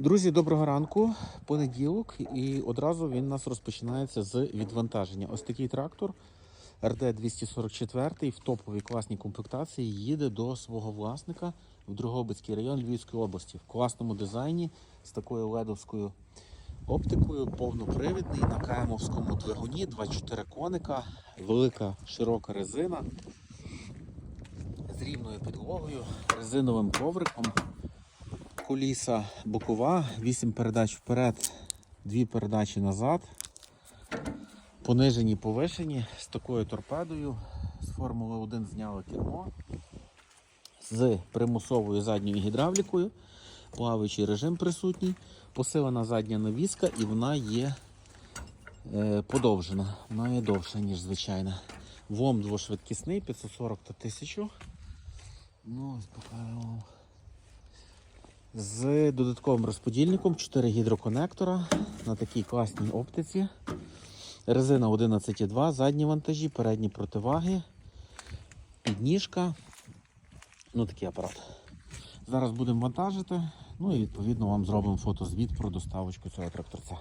Друзі, доброго ранку. Понеділок, і одразу він у нас розпочинається з відвантаження. Ось такий трактор РД 244 в топовій класній комплектації їде до свого власника в Другобицький район Львівської області в класному дизайні з такою ледовською оптикою, повнопривідний на КМовському двигуні, 24 коника, велика широка резина з рівною підлогою, резиновим ковриком коліса бокова, 8 передач вперед, 2 передачі назад. Понижені, повишені з такою торпедою. З Формули 1 зняли кермо. З примусовою задньою гідравлікою. Плаваючий режим присутній. Посилена задня навіска і вона є е, подовжена. Вона є довша, ніж звичайна. ВОМ двошвидкісний, 540 та 1000. Ну, ось. З додатковим розподільником 4 гідроконектора на такій класній оптиці. Резина 11,2, задні вантажі, передні противаги, підніжка. Ну, такий апарат. Зараз будемо вантажити. Ну і відповідно вам зробимо фотозвіт про доставочку цього тракторця.